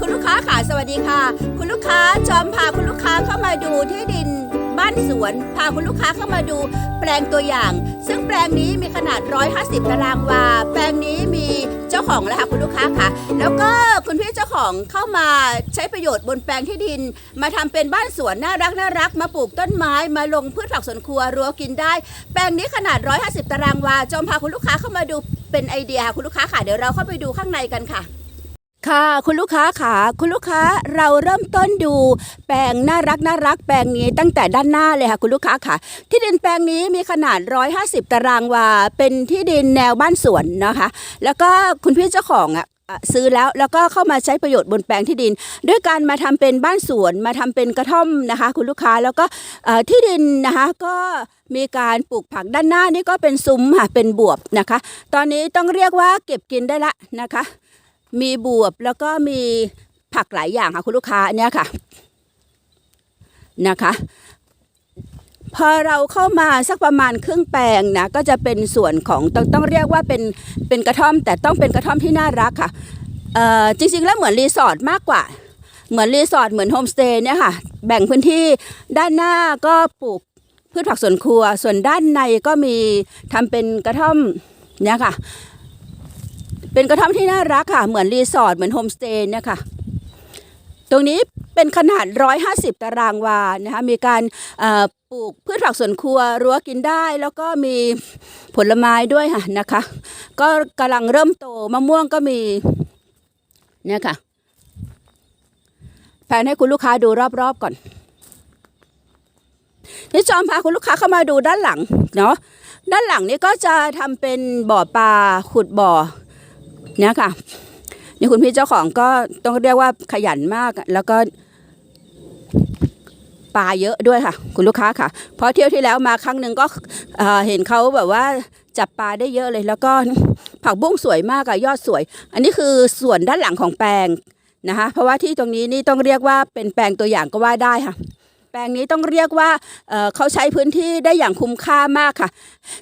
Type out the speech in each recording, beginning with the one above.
คุณลูกค้าค่ะสวัสดีค่ะ คุณลูกค้าจอมพาคุณลูกค้าเข้ามาดูที่ดินบ้านสวนพาคุณลูกค้าเข้ามาดูแปลงตัวอย่าง ซึ่งแปลงนี้มีขนาด 150 ตารางวา แปลงนี้มีเจ้าของแล้วค่ะคุณลูกค้าค่ะ แล้วก็คุณพี่เจ้าของเข้ามาใช้ประโยชน์บนแปลงที่ดิน มาทำเป็นบ้านสวนน่ารักน่ารักมาปลูกต้นไม้มาลงพืชผักสวนครัวรั้วกินได้ แปลงนี้ขนาด 150 ตารางวาจอมพาคุณลูกค้าเข้ามาดูเป็นไอเดียค่ะคุณลูกค้าค่ะเดี๋ยวเราเข้าไปดูข้างในกันค่ะ ค่ะคุณลูกค้าค่ะคุณลูกค้าเราเริ่มต้นดูแปลงน่ารักน่ารักแปลงนี้ตั้งแต่ด้านหน้าเลยค่ะ คุณลูกค้าค่ะ ที่ดินแปลงนี้มีขนาด 150 ตารางวา เป็นที่ดินแนวบ้านสวนนะคะ แล้วก็คุณพี่เจ้าของอะซื้อแล้วแล้วก็เข้ามาใช้ประโยชน์บนแปลงที่ดิน ด้วยการมาทำเป็นบ้านสวนมาทำเป็นกระท่อมนะคะ คุณลูกค้าแล้วก็ที่ดินนะคะก็มีการปลูกผักด้านหน้านี่ก็เป็นซุ้มค่ะเป็นบวบนะคะ ตอนนี้ต้องเรียกว่าเก็บกินได้ละนะคะ มีบวบแล้วก็มีผักหลายอย่างค่ะคุณลูกค้าเนี่ยค่ะนะคะ พอเราเข้ามาสักประมาณครึ่งแปลงนะก็จะเป็นส่วนของต้องต้องเรียกว่าเป็นเป็นกระท่อม แต่ต้องเป็นกระท่อมที่น่ารักค่ะเอ่อจริงๆแล้วเหมือนรีสอร์ทมากกว่า เหมือนรีสอร์ทเหมือนโฮมสเตย์เนี่ยค่ะ แบ่งพื้นที่ด้านหน้าก็ปลูกพืชผักสวนครัว ส่วนด้านในก็มีทำเป็นกระท่อมเนี่ยค่ะ เป็นกระท่อมที่น่ารักค่ะ เหมือนรีสอร์ทเหมือนโฮมสเตย์เนี่ยค่ะตรงนี้เป็นขนาด 150 ตารางวานะคะมีการปลูกพืชผักสวนครัวรั้วกินได้ แล้วก็มีผลไม้ด้วยค่ะนะคะ ก็กำลังเริ่มโตมะม่วงก็มีเนี่ยค่ะแผนให้คุณลูกค้าดูรอบๆก่อนนี่จอมพาคุณลูกค้าเข้ามาดูด้านหลังเนาะด้านหลังนี่ก็จะทำเป็นบ่อปลาขุดบ่อ เนี่ยค่ะนี่คุณพี่เจ้าของก็ต้องเรียกว่าขยันมากแล้วก็ปลาเยอะด้วยค่ะ คุณลูกค้าค่ะ เพราะเที่ยวที่แล้วมาครั้งหนึ่งก็เอ่อเห็นเขาแบบว่าจับปลาได้เยอะเลย แล้วก็ผักบุ้งสวยมากอะยอดสวย อันนี้คือส่วนด้านหลังของแปลงนะคะเพราะว่าที่ตรงนี้นี่ต้องเรียกว่าเป็นแปลงตัวอย่างก็ว่าได้ค่ะ แปลงนี้ต้องเรียกว่าเเขาใช้พื้นที่ได้อย่างคุ้มค่ามากค่ะ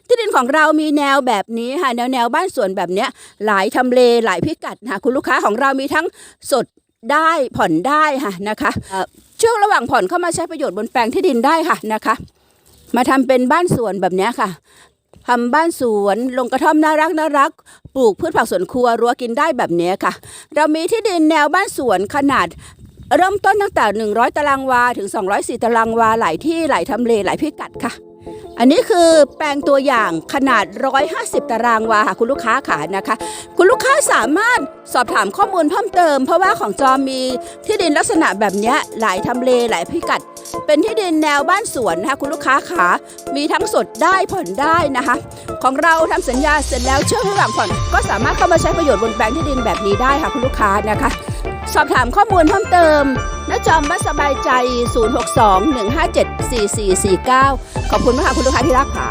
ที่ดินของเรามีแนวแบบนี้ค่ะแนวแนวบ้านสวนแบบเนี้ยหลายทำเลหลายพิกัดนะคะคุณลูกค้าของเรามีทั้งสดได้ผ่อนได้ค่ะนะคะเอ่อช่วงระหว่างผ่อนเข้ามาใช้ประโยชน์บนแปลงที่ดินได้ค่ะนะคะ มาทำเป็นบ้านสวนแบบนี้ค่ะทำบ้านสวนลงกระท่อมน่ารักน่ารัก ปลูกพืชผักสวนครัวรั้วกินได้แบบนี้ค่ะ เรามีที่ดินแนวบ้านสวนขนาด เริ่มต้นตั้งแต่ 100 ตารางวาถึง 204 ตารางวาหลายที่หลายทำเลหลายพิกัดค่ะ อันนี้คือแปลงตัวอย่างขนาด 150 ตารางวาค่ะคุณลูกค้าขานะคะ คุณลูกค้าสามารถสอบถามข้อมูลเพิ่มเติม เพราะว่าของจอมีที่ดินลักษณะแบบนี้หลายทำเลหลายพิกัด เป็นที่ดินแนวบ้านสวนนะคะคุณลูกค้าขามีทั้งสดได้ผ่อนได้นะคะ ของเราทำสัญญาเสร็จแล้วเชื่อระหว่างผ่อนก็สามารถเข้ามาใช้ประโยชน์บนแปลงที่ดินแบบนี้ได้ค่ะคุณลูกค้านะคะ สอบถามข้อมูลเพิ่มเติมณจอมบ้านสบายใจ 062 157 4449 ขอบคุณมากค่ะคุณลูกค้าที่รักค่ะ